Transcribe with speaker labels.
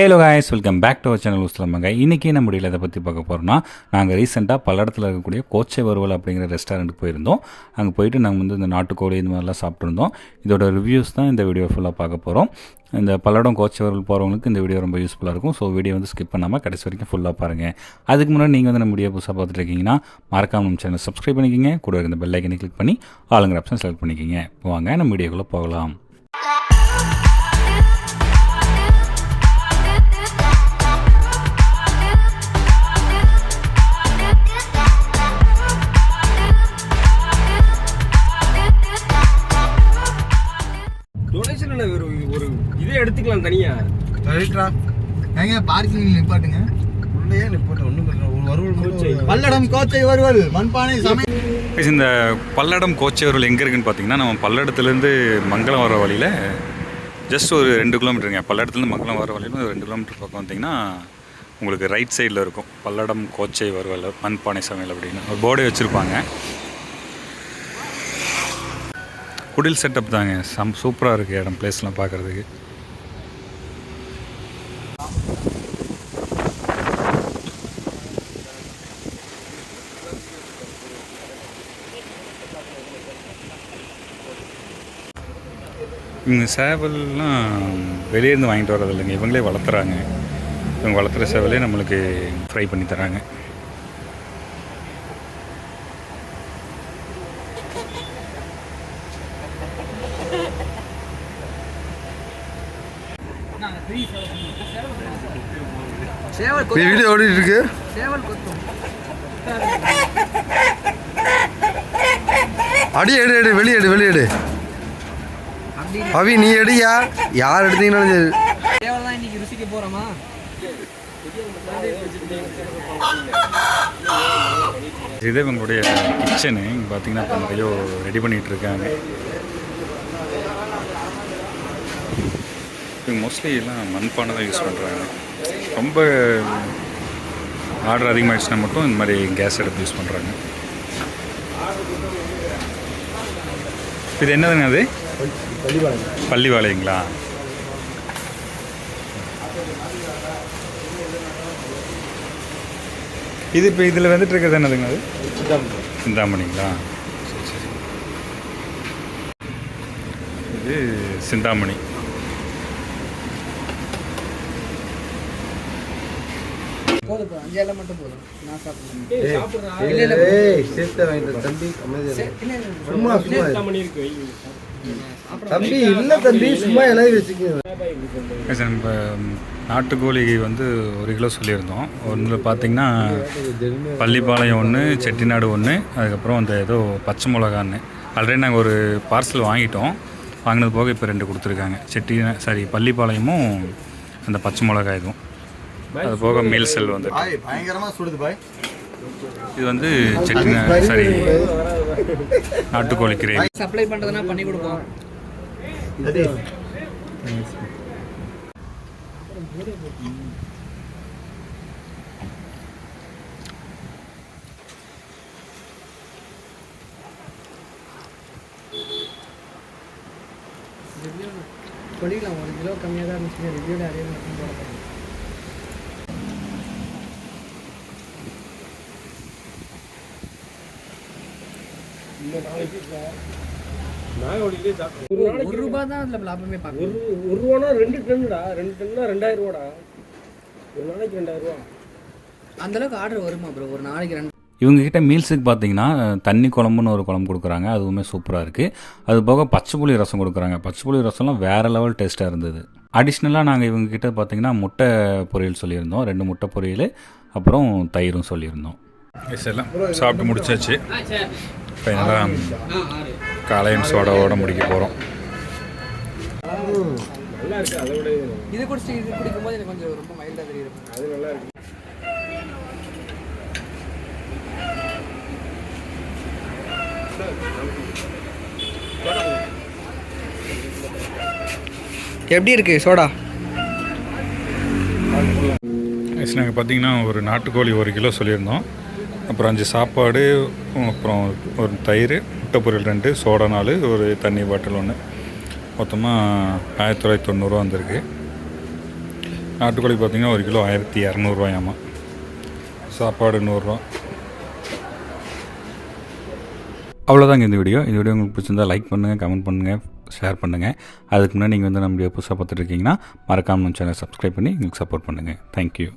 Speaker 1: Hello guys welcome back to our channel உஸ்லமாங்க இன்றைக்கி நம்ம முடியல இதை பற்றி பார்க்க போகிறோம்னா நாங்கள் ரீசெண்டாக பல்லடத்தில் இருக்கக்கூடிய கோச்சை வருவல் அப்படிங்கிற ரெஸ்டாரண்ட்டுக்கு போயிருந்தோம். அங்கே போயிட்டு நாங்கள் வந்து இந்த நாட்டுக்கோழி இந்த மாதிரிலாம் சாப்பிட்ருந்தோம் இதோட ரிவ்யூஸ் தான் இந்த வீடியோ ஃபுல்லாக பார்க்க போகிறோம் இந்த பல்லடம் கோச்சை வறுவல் போகிறவங்களுக்கு இந்த வீடியோ ரொம்ப யூஸ்ஃபுல்லாக இருக்கும். ஸோ வீடியோ வந்து ஸ்கிப் பண்ணாமல் கடைசி வரைக்கும் ஃபுல்லாக பாருங்கள் அதுக்கு முன்னாடி நீங்கள் வந்து நம்ம வீடியோ புதுசாக பார்த்துட்டு இருக்கீங்கன்னா மறக்காம நம்ம சேனல் சப்ஸ்கிரைப் பண்ணிக்கிங்க. கூட இருந்த இந்த பெல் ஐக்கனை கிளிக் பண்ணி ஆளுங்கிற ஆப்ஷன் செலக்ட் பண்ணிக்கிங்க. வாங்க நம்ம வீடியோக்குள்ளே போகலாம்.
Speaker 2: டொனேஷன் ஒரு ஒரு இதே எடுத்துக்கலாம் தனியா?
Speaker 3: ரைட்ரா ஏங்க பார்க்கிங் நிப்பாட்டுங்க.
Speaker 4: உள்ளே நிப்பாட்ட ஒன்றும் வருவல்
Speaker 2: கோச்சை.
Speaker 3: பல்லடம் கோச்சை வருவல் மண்பானை சமை
Speaker 1: இந்த பல்லடம் கோச்சேரூர் எங்கே இருக்குன்னு பார்த்தீங்கன்னா நம்ம பல்லடத்துலேருந்து மங்களம் வர வழியில் ஜஸ்ட் ஒரு ரெண்டு கிலோமீட்டருங்க பல்லடத்துலேருந்து மங்களம் வர வழியில் ஒரு ரெண்டு கிலோமீட்டர் பக்கம் வந்தீங்கன்னா உங்களுக்கு ரைட் சைடில் இருக்கும். பல்லடம் கோச்சை வருவல் மண்பானை சமையல் அப்படின்னு. ஒரு போர்டே வச்சுருப்பாங்க. குடில் செட்டப் தாங்க. சம் சூப்பராக இருக்குது இடம் பிளேஸ்லாம் பார்க்குறதுக்கு. இவங்க சேவல்லாம் வெளியேருந்து வாங்கிட்டு வர்றது இல்லைங்க. இவங்களே வளர்த்துறாங்க. இவங்க வளர்த்துற சேவலே நம்மளுக்கு ஃப்ரை பண்ணி தராங்க.
Speaker 4: வீடியோ ஓடிட்டு இருக்கு அடி எடு எடு வெளியே எடு வெளியே எடு. அவி நீ எடுயா யார் எடுத்தீங்கன்னாலும்
Speaker 2: இன்னைக்கு ருசிக்க போறோமா?
Speaker 1: இது இவங்களுடைய கிச்சனு இங்கே பார்த்தீங்கன்னா இப்போ நிறைய ரெடி பண்ணிகிட்டு இருக்காங்க. இவங்க மோஸ்ட்லி எல்லாம் மண்பானை தான் யூஸ் பண்ணுறாங்க ரொம்ப ஆர்டர் அதிகமாகிடுச்சுன்னா மட்டும் இந்த மாதிரி கேஸ் அடுப்பு யூஸ் பண்ணுறாங்க இது என்னதுங்க அது? பள்ளிவாளையங்களா இது இப்போ இதில் வந்துட்டு இருக்கிறது என்னதுங்க அது? சிந்தாமணிங்களா? சரி சரி. இது சிந்தாமணி.
Speaker 2: போதும் அஞ்சு எல்லாம் மட்டும் போதும். நான் சாப்பிடுறேன்.
Speaker 4: ஏய் சேர்த்து வாங்கிட்டு தம்பி அமைதியா இரு. சும்மா சும்மா இரு. தம்பி இல்ல தம்பி சும்மா இலையை வச்சுக்க.
Speaker 1: சார் நம்ம நாட்டுக்கோழி வந்து ஒரு கிலோ சொல்லியிருந்தோம். ஒன்றில் பார்த்தீங்கன்னா பள்ளிப்பாளையம் ஒன்று செட்டிநாடு ஒன்று அதுக்கப்புறம் அந்த ஏதோ பச்சை மிளகான்னு. ஆல்ரெடி நாங்கள் ஒரு பார்சல் வாங்கிட்டோம். வாங்கினது போக இப்போ ரெண்டு கொடுத்துருக்காங்க. செட்டி சாரி பள்ளிப்பாளையமும் அந்த பச்சை மிளகாய் இதுவும். அது போக மீல் செல் வந்து
Speaker 3: பாய் பயங்கரமா சுடுது பாய்.
Speaker 1: இது வந்து செட்டிநா சாரி. நாட்டுக்கோழி கிரேவி.
Speaker 2: சப்ளை பண்றதுனா பண்ணி கொடுப்போம். சொல்லிக்கலாம் ஒரு கிலோ கம்மியாக தான் இருந்துச்சு ரிவ்யூவில் அதே போட ஒரு ரூபா தான் அதில் லாபமே பார்க்கணும்.
Speaker 5: ஒரு ஒரு ரூபானா ரெண்டு டன்னுடா. ரெண்டு டன்னா ரெண்டாயிரம் ரூபாடா? ஒரு நாளைக்கு ரெண்டாயிரம் ரூபா.
Speaker 2: அந்த அளவுக்கு ஆர்டர் வருமா ப்ரோ ஒரு நாளைக்கு ரெண்டு
Speaker 1: இவங்ககிட்ட மீல்ஸுக்கு பார்த்தீங்கன்னா தண்ணி குழம்புன்னு ஒரு குழம்பு கொடுக்குறாங்க. அதுவுமே சூப்பராக இருக்குது அது போக பச்சை புளி ரசம் கொடுக்குறாங்க. பச்சை புளி ரசம்லாம் வேறு லெவல் டேஸ்ட்டாக இருந்தது. அடிஷ்னலாக நாங்கள் இவங்ககிட்ட பார்த்தீங்கன்னா முட்டை பொரியல் சொல்லியிருந்தோம். ரெண்டு முட்டை பொரியல் அப்புறம் தயிரும் சொல்லியிருந்தோம். எல்லாம் சாப்பிட்டு முடிச்சாச்சு. ஃபைனலாக காலையும் சோடாவோட முடிக்க போகிறோம்
Speaker 5: இது
Speaker 2: குடிச்சு இது குடிக்கும்போது எனக்கு கொஞ்சம் ரொம்ப மைல்டாக தெரியுது.
Speaker 5: அது நல்லா இருக்கு.
Speaker 2: எப்படி இருக்கு சோடா?
Speaker 1: நாங்கள் பார்த்தீங்கன்னா ஒரு நாட்டுக்கோழி ஒரு கிலோ சொல்லியிருந்தோம். அப்புறம் அஞ்சு சாப்பாடு அப்புறம் ஒரு தயிர் முட்டை பொரியல் ரெண்டு சோடா நாலு ஒரு தண்ணி பாட்டில் ஒன்று மொத்தமாக ஆயிரத்தி தொள்ளாயிரத்தி தொண்ணூறுவா வந்திருக்கு. நாட்டுக்கோழி பார்த்தீங்கன்னா ஒரு கிலோ ஆயிரத்தி இரநூறுவாயாமா சாப்பாடு நூறுரூவா அவ்வளோதாங்க இந்த வீடியோ. இந்த வீடியோ உங்களுக்கு பிடிச்சிருந்தா லைக் பண்ணுங்கள் கமெண்ட் பண்ணுங்கள் ஷேர் பண்ணுங்கள் அதுக்கு முன்னாடி நீங்கள் வந்து நம்ம வீடியோ புதுசாக பார்த்துட்டு இருக்கீங்கன்னா நம்ம சேனல் சப்ஸ்கிரைப் பண்ணி எங்களுக்கு சப்போர்ட் பண்ணுங்கள் தேங்க்யூ